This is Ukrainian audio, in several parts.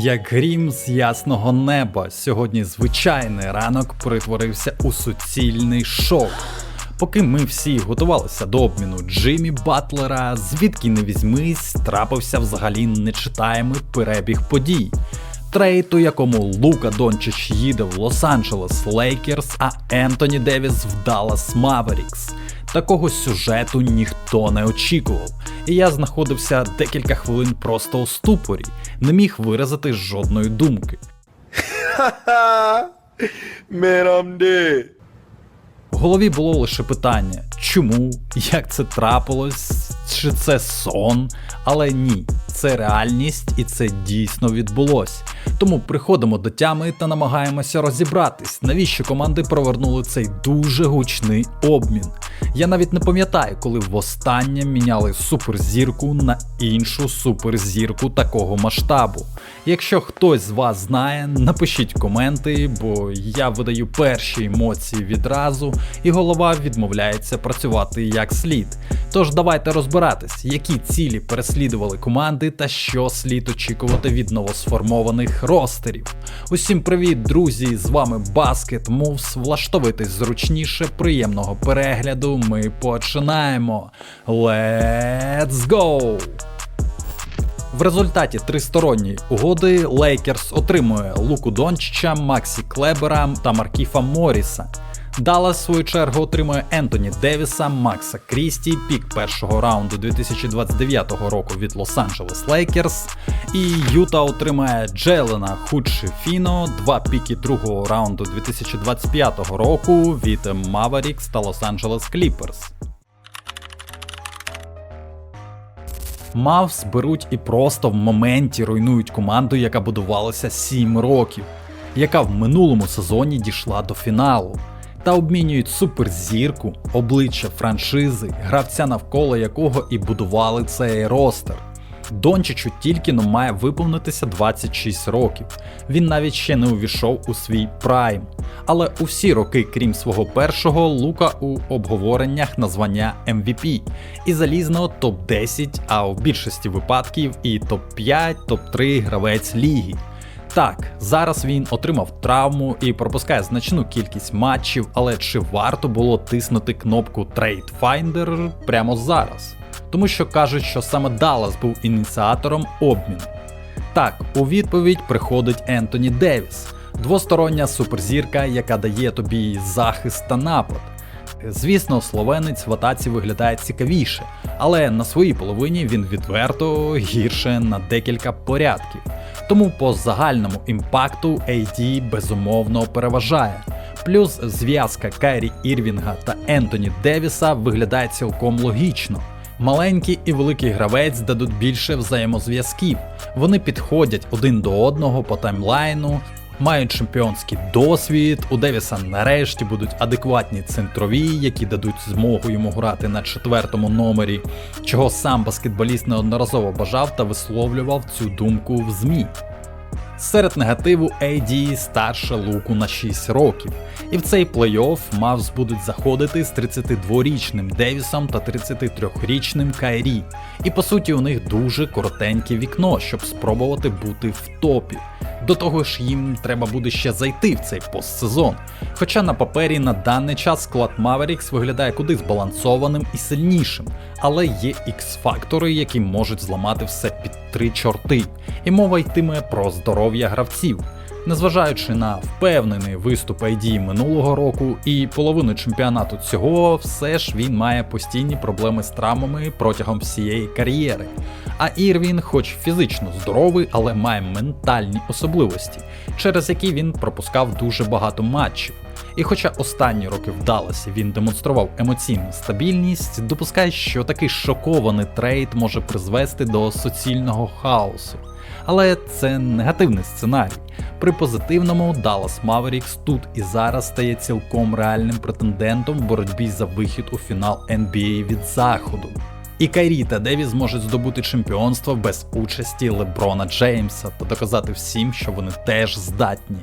Як грім з ясного неба, сьогодні звичайний ранок перетворився у суцільний шок. Поки ми всі готувалися до обміну Джиммі Батлера, звідки не візьмись, трапився взагалі нечитаємий перебіг подій. Трейд, у якому Лука Дончич їде в Лос-Анджелес Лейкерс, а Ентоні Девіс в Даллас Маверікс. Такого сюжету ніхто не очікував, і я знаходився декілька хвилин просто у ступорі, не міг виразити жодної думки. В голові було лише питання, чому, як це трапилось, чи це сон, але ні, це реальність і це дійсно відбулось. Тому приходимо до тями та намагаємося розібратись, навіщо команди провернули цей дуже гучний обмін. Я навіть не пам'ятаю, коли востаннє міняли суперзірку на іншу суперзірку такого масштабу. Якщо хтось з вас знає, напишіть коменти, бо я видаю перші емоції відразу, і голова відмовляється працювати як слід. Тож давайте розбиратись, які цілі переслідували команди та що слід очікувати від новосформованих ростерів. Усім привіт, друзі! З вами Basket Moves. Влаштовуйтесь зручніше, приємного перегляду. Ми починаємо. Let's go! В результаті тристоронньої угоди Лейкерс отримує Луку Дончича, Максі Клебера та Маркіфа Моріса. Даллас, в свою чергу, отримує Ентоні Девіса, Макса Крісті, пік першого раунду 2029 року від Лос-Анджелес Лейкерс. І Юта отримає Джелена Худші Фіно, два піки другого раунду 2025 року від Mavericks та Лос-Анджелес Кліперс. Мавс беруть і просто в моменті руйнують команду, яка будувалася 7 років, яка в минулому сезоні дійшла до фіналу, та обмінюють суперзірку, обличчя франшизи, гравця навколо якого і будували цей ростер. Дончичу тільки но має виповнитися 26 років. Він навіть ще не увійшов у свій прайм. Але у всі роки, крім свого першого, Лука у обговореннях на звання MVP і залізного топ-10, а в більшості випадків і топ-5, топ-3 гравець ліги. Так, зараз він отримав травму і пропускає значну кількість матчів, але чи варто було тиснути кнопку Trade Finder прямо зараз? Тому що кажуть, що саме Даллас був ініціатором обміну. Так, у відповідь приходить Ентоні Девіс, двостороння суперзірка, яка дає тобі захист та напад. Звісно, словенець в атаці виглядає цікавіше, але на своїй половині він відверто гірше на декілька порядків. Тому по загальному імпакту AD безумовно переважає. Плюс зв'язка Кайрі Ірвінга та Ентоні Девіса виглядає цілком логічно. Маленький і великий гравець дадуть більше взаємозв'язків. Вони підходять один до одного по таймлайну, мають чемпіонський досвід. У Девіса нарешті будуть адекватні центрові, які дадуть змогу йому грати на четвертому номері, чого сам баскетболіст неодноразово бажав та висловлював цю думку в ЗМІ. Серед негативу AD старше Луку на 6 років, і в цей плей-офф Мавс будуть заходити з 32-річним Девісом та 33-річним Кайрі. І по суті у них дуже коротеньке вікно, щоб спробувати бути в топі. До того ж, їм треба буде ще зайти в цей постсезон. Хоча на папері на даний час склад Mavericks виглядає куди збалансованим і сильнішим, але є X-фактори, які можуть зламати все під три чорти, і мова йтиме про здоров'я гравців. Незважаючи на впевнений виступ ID минулого року і половину чемпіонату цього, все ж він має постійні проблеми з травмами протягом всієї кар'єри. А Ірвін, хоч фізично здоровий, але має ментальні особливості, через які він пропускав дуже багато матчів. І хоча останні роки вдалося, він демонстрував емоційну стабільність, допускає, що такий шокований трейд може призвести до суцільного хаосу. Але це негативний сценарій. При позитивному Dallas Mavericks тут і зараз стає цілком реальним претендентом в боротьбі за вихід у фінал NBA від заходу. І Кайрі та Деві зможуть здобути чемпіонство без участі Леброна Джеймса та доказати всім, що вони теж здатні.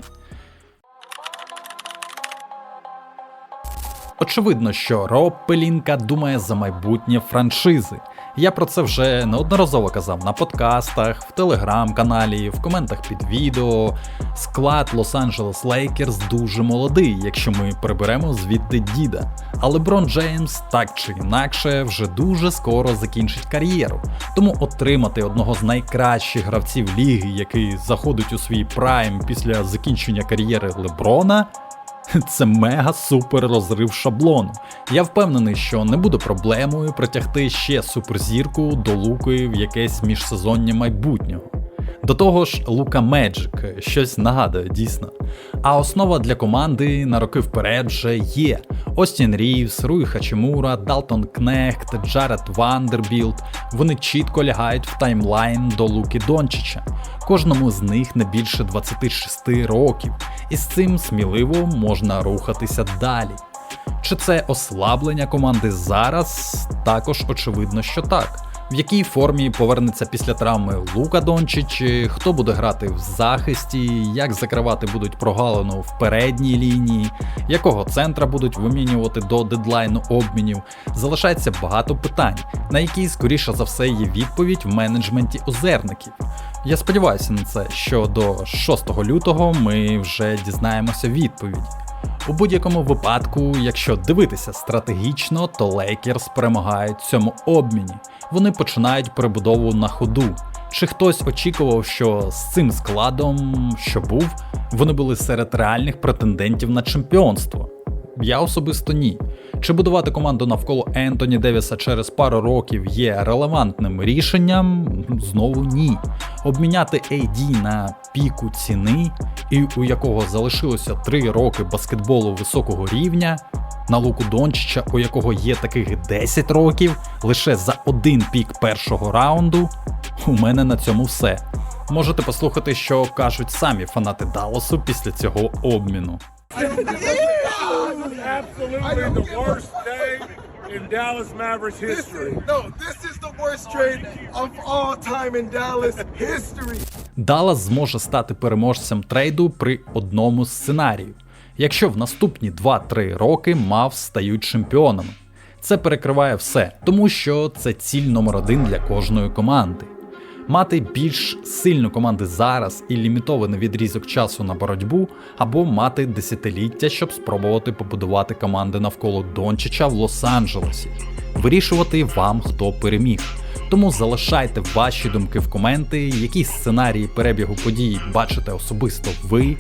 Очевидно, що Роб Пелінка думає за майбутнє франшизи. Я про це вже неодноразово казав на подкастах, в телеграм-каналі, в коментах під відео. Склад Лос-Анджелес Лейкерс дуже молодий, якщо ми приберемо звідти діда. А Леброн Джеймс так чи інакше вже дуже скоро закінчить кар'єру. Тому отримати одного з найкращих гравців ліги, який заходить у свій прайм після закінчення кар'єри Леброна. Це мега супер розрив шаблону. Я впевнений, що не буде проблемою притягти ще суперзірку до луки в якесь міжсезоння майбутнього. До того ж, Лука Меджик щось нагадує дійсно. А основа для команди на роки вперед вже є: Остін Рівс, Руй Хачимура, Далтон Кнехт, Джаред Вандербілд. Вони чітко лягають в таймлайн до Луки Дончича. Кожному з них не більше 26 років, і з цим сміливо можна рухатися далі. Чи це ослаблення команди зараз? Також очевидно, що так. В якій формі повернеться після травми Лука Дончич, хто буде грати в захисті, як закривати будуть прогалину в передній лінії, якого центра будуть вимінювати до дедлайну обмінів, залишається багато питань, на які, скоріше за все, є відповідь в менеджменті озерників. Я сподіваюся на це, що до 6 лютого ми вже дізнаємося відповідь. У будь-якому випадку, якщо дивитися стратегічно, то Лейкерс перемагають цьому обміні. Вони починають перебудову на ходу. Чи хтось очікував, що з цим складом, що був, вони були серед реальних претендентів на чемпіонство? Я особисто ні. Чи будувати команду навколо Ентоні Девіса через пару років є релевантним рішенням? Знову ні. Обміняти AD на піку ціни, і у якого залишилося 3 роки баскетболу високого рівня, на луку Дончича, у якого є таких 10 років, лише за один пік першого раунду. У мене на цьому все. Можете послухати, що кажуть самі фанати Далласу після цього обміну. Absolutely the worst day in Dallas Mavericks This is, no, this is the worst trade of all time in Dallas history. Даллас зможе стати переможцем трейду при одному сценарію, якщо в наступні 2-3 роки Мав стають чемпіонами. Це перекриває все, тому що це ціль номер один для кожної команди. Мати більш сильну команду зараз і лімітований відрізок часу на боротьбу, або мати десятиліття, щоб спробувати побудувати команди навколо Дончича в Лос-Анджелесі. Вирішувати вам, хто переміг. Тому залишайте ваші думки в коменти, які сценарії перебігу подій бачите особисто ви.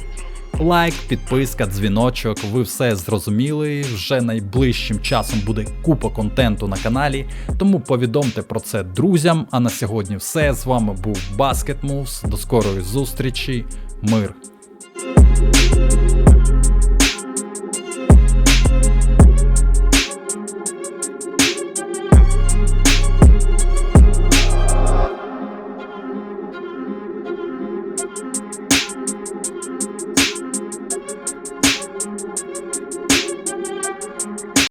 Лайк, підписка, дзвіночок, ви все зрозуміли. Вже найближчим часом буде купа контенту на каналі, тому повідомте про це друзям. А на сьогодні все. З вами був Basket Moves. До скорої зустрічі. Мир.